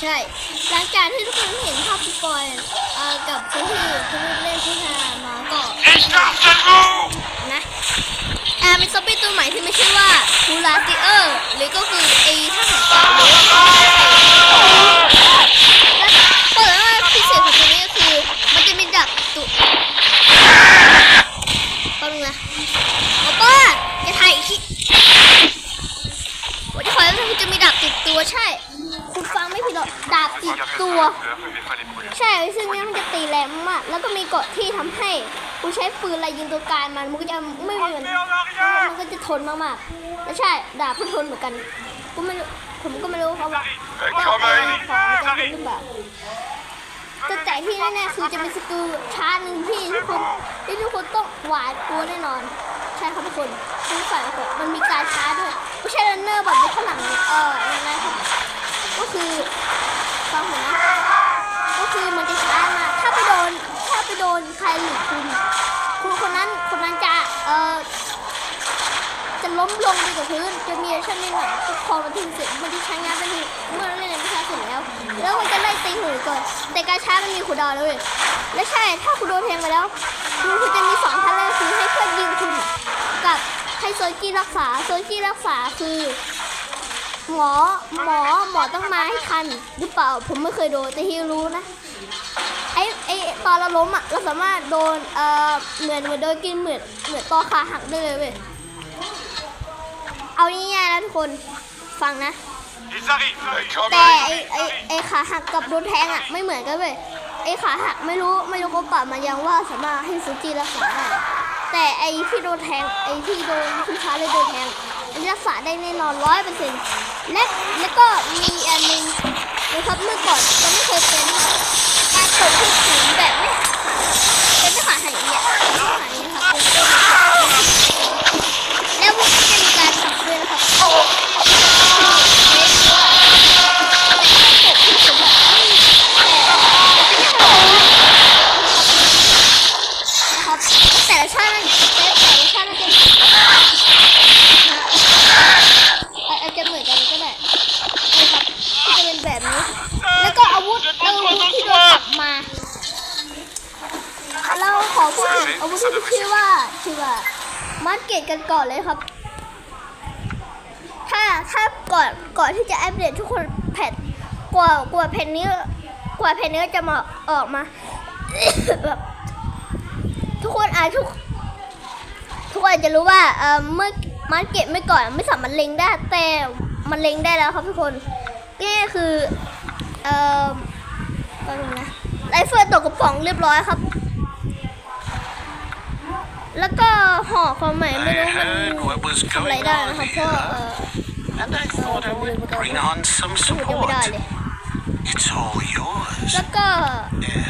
ใช่ หลังจากที่ทุกคนเห็นภาพพี่ปอยกับคุณพี่คุณพี่เล่นพิธามาก็นะอ่าเป็นซอมบี้ตัวใหม่ที่ไม่ใช่ว่าบูลาติเออร์หรือก็คือไอท่าหันปลาหรือเปิดว่าพิเศษของตัวนี้คือ มันจะมีดักตุปึ้งนะโอป้าจะถ่ายคลิปวันที่คอยมันจะมีดักติดตัวใช่ ตัว peur, mais fallait brûler. ใช่ซึ่งเนี่ยมันจะตีแรงมาก แล้วก็มีเกาะที่ทำให้กูใช้ปืนอะไรยิงตัวการมันมันก็จะไม่เหมือนมันก็จะทนมากๆแล้วใช่ดาบก็ทนเหมือนกันกูไม่รู้ผมก็ไม่รู้เขาว่า Eh, ว่าไอ้ même ของมันจะเป็นหรือเปล่าแต่แต่ที่แน่ๆคือจะมีสกิลชาร์หนึ่งที่ทุกคนที่ทุกคนต้องหวาดกลัวแน่นอนใช่ครับทุกคนทุกฝ่ายมันมีการชาร์ด้วยไม่ใช่รันเนอร์แบบอยู่ข้างหลังเออยังไง ก็คือฟังผมนะก็คือมันจะช้ามาถ้าไปโดนถ้าไปโดนใครหรือคุณคุณคนนั้นคนนั้นจะเอ่อจะล้มลงไปกับพื้นจะมีชั่นนิดหน่อยพอมันถึงเสร็จมันจะใช้งานเป็นทีเมื่อเล่นในพิชาเสร็จแล้ว แล้วมันจะไล่ตีหูก่อนแต่การช้ามันมีคูลดาวน์แล้วยและใช่ถ้าคุณโดนแทงไปแล้วคุณคุณจะมีสองท่างเลือกคือให้เพื่อนยิงคุณกับให้โซนจี้รักษาโซนจี้รักษาคือหมอหมอ ต้องมาให้ทันหรือเปล่าผมไม่เคยโดนแต่ที่รู้นะไอไอตอนเราล้มอะเราสามารถโดนเอ่อเหมือนเหมือนโดนกินเหมือนเหมือนตอขาหักได้เลยเว้ยเอาง่ายๆนะทุกคนฟังนะแต่ même ไอไอไอขาหักกับโดนแทงอะไม่เหมือนกันเว้ยไอขาหักไม่รู้ไม่รู้เขาปรับมายังว่าสามารถให้ซูจิรักษาได้แต่ไอที่โดนแทงไอที่โดนที่ช้าเลยโดนแทง รักษาได้แน่นอนร้อยเปอร์เซ็นต์และแล้วก็มีอันนึงนะครับเมื่อก่อนจะไม่เคยเป็นครับการกดที่สูงแบบไม่หักขาเป็นไม่ขาดหายเนี่ยไม่ขาดอย่างนี้ครับแล้วมันก็จะมีการขับด้วยนะครับนะครับแต่ละชาติแต่แต่ละชาติมันจะอาจจะเหมือนกันก็ได้นะครับที่จะเป็นแบบนี้ แล้วก็อาวุธเราอาวุธที่โดนตัดมา เราขอพูดถึงอาวุธที่ ชื่อว่าชื่อว่ามาร์เก็ตกันก่อนเลยครับ ถ้าถ้าก่อนก่อนที่จะอัปเดตทุกคนแพทกว่ากว่าแผ่นนี้กว่าแผ่นนี้จะมาออกมาแบบทุกคนอาจทุก ทุกคนจะรู้ว่าเออเมื่อมาร์เก็ตไม่ก่อนไม่สามารถเล็งได้แต่มันเล็งได้แล้วครับทุกคนนี่คือเอ่อแป๊บนึงนะไรเฟิลตกกระป๋องเรียบร้อยครับ แล้วก็ห่อความหมายไม่ I รู้มัน heard what was ทำอะไร going ได้ on นะครับเพราะ here, เอ่อ and I thought I would bring on some พูดยังไม่ support. ได้เลย It's all yours. แล้วก็ Yeah.